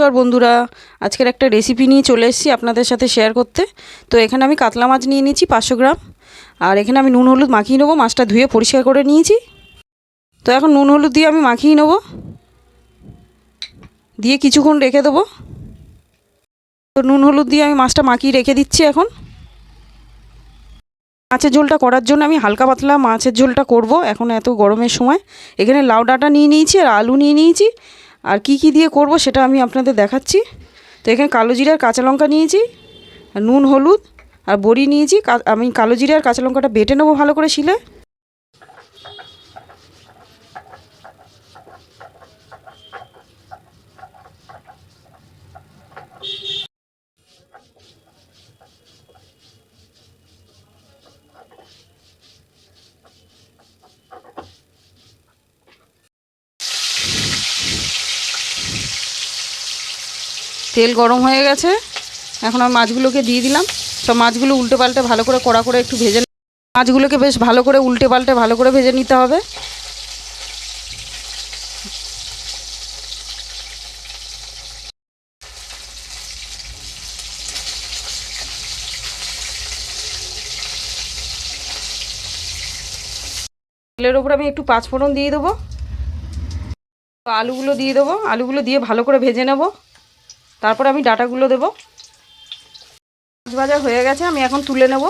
নমস্কার বন্ধুরা। আজকের একটা রেসিপি নিয়ে চলে এসেছি আপনাদের সাথে শেয়ার করতে। তো এখানে আমি কাতলা মাছ নিয়ে নিয়েছি পাঁচশো গ্রাম। আর এখানে আমি নুন, হলুদ মাখিয়ে নেব। মাছটা ধুয়ে পরিষ্কার করে নিয়েছি। তো এখন নুন, হলুদ দিয়ে আমি মাখিয়ে নেব। দিয়ে কিছুক্ষণ রেখে দেবো। তো নুন, হলুদ দিয়ে আমি মাছটা মাখিয়ে রেখে দিচ্ছি এখন। মাছের ঝোলটা করার জন্য আমি হালকা পাতলা মাছের ঝোলটা করব। এখন এত গরমের সময়। এখানে লাউ ডাঁটা নিয়ে নিয়েছি আর আলু নিয়ে নিয়েছি। আর কি কি দিয়ে করব সেটা আমি আপনাদের দেখাচ্ছি। তো এখানে কালো জিরার কাঁচা লঙ্কা নিয়েছি আর নুন, হলুদ আর বড়ি নিয়েছি। আমি কালো জিরা আর কাঁচা লঙ্কাটা বেটে নেব ভালো করে শিলে। তেল গরম হয়ে গেছে। এখন আমি মাছগুলোকে দিয়ে দিলাম। সব মাছগুলো উল্টে পাল্টে ভালো করে কড়া করে একটু ভেজে মাছগুলোকে বেশ ভালো করে উল্টে পাল্টে ভালো করে ভেজে নিতে হবে। তেলের ওপর আমি একটু পাঁচফোড়ন দিয়ে দেবো। আলুগুলো দিয়ে দেবো। আলুগুলো দিয়ে ভালো করে ভেজে নেব। তারপর আমি ডাটাগুলো দেবো। মাছ ভাজা হয়ে গেছে, আমি এখন তুলে নেব।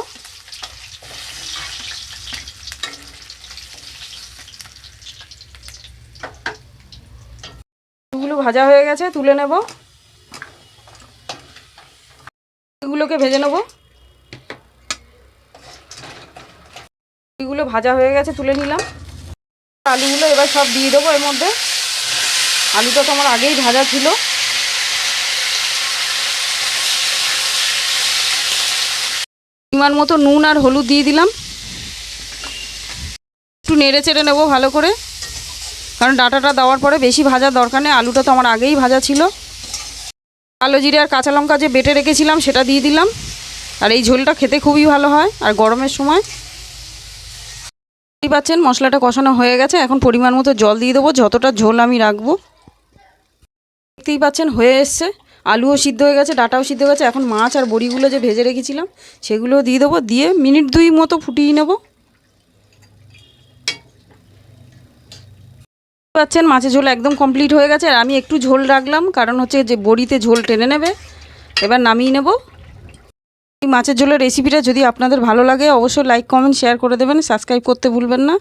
আলুগুলো ভাজা হয়ে গেছে, তুলে নেব। এগুলোকে ভেজে নেব। এগুলো ভাজা হয়ে গেছে, তুলে নিলাম। আলুগুলো এবার সব দিয়ে দেবো এর মধ্যে। আলুটা তো আমার আগেই ভাজা ছিল। পরিমাণ মতো নুন আর হলুদ দিয়ে দিলাম। একটু নেড়ে চেড়ে নেব ভালো করে। কারণ ডাটাটা দেওয়ার পরে বেশি ভাজার দরকার নেই। আলুটা তো আমার আগেই ভাজা ছিল। কালো জিরে আর কাঁচা লঙ্কা যে বেটে রেখেছিলাম, সেটা দিয়ে দিলাম। আর এই ঝোলটা খেতে খুবই ভালো হয়। আর গরমের সময় দেখতেই পাচ্ছেন, মশলাটা কষানো হয়ে গেছে। এখন পরিমাণ মতো জল দিয়ে দেবো। যতটা ঝোল আমি রাখব। দেখতেই পাচ্ছেন, হয়ে এসছে। আলুও সিদ্ধ হয়ে গেছে, ডাটাও সিদ্ধ হয়ে গেছে। এখন মাছ আর বড়িগুলো যে ভেজে রেখেছিলাম সেগুলো দিয়ে দেবো। দিয়ে মিনিট দুই মতো ফুটিয়ে নেব। পাচ্ছেন, মাছের ঝোল একদম কমপ্লিট হয়ে গেছে। আর আমি একটু ঝোল রাখলাম, কারণ হচ্ছে যে বড়িতে ঝোল টেনে নেবে। এবার নামিয়ে নেব। এই মাছের ঝোলের রেসিপিটা যদি আপনাদের ভালো লাগে, অবশ্যই লাইক কমেন্ট শেয়ার করে দেবেন। সাবস্ক্রাইব করতে ভুলবেন না।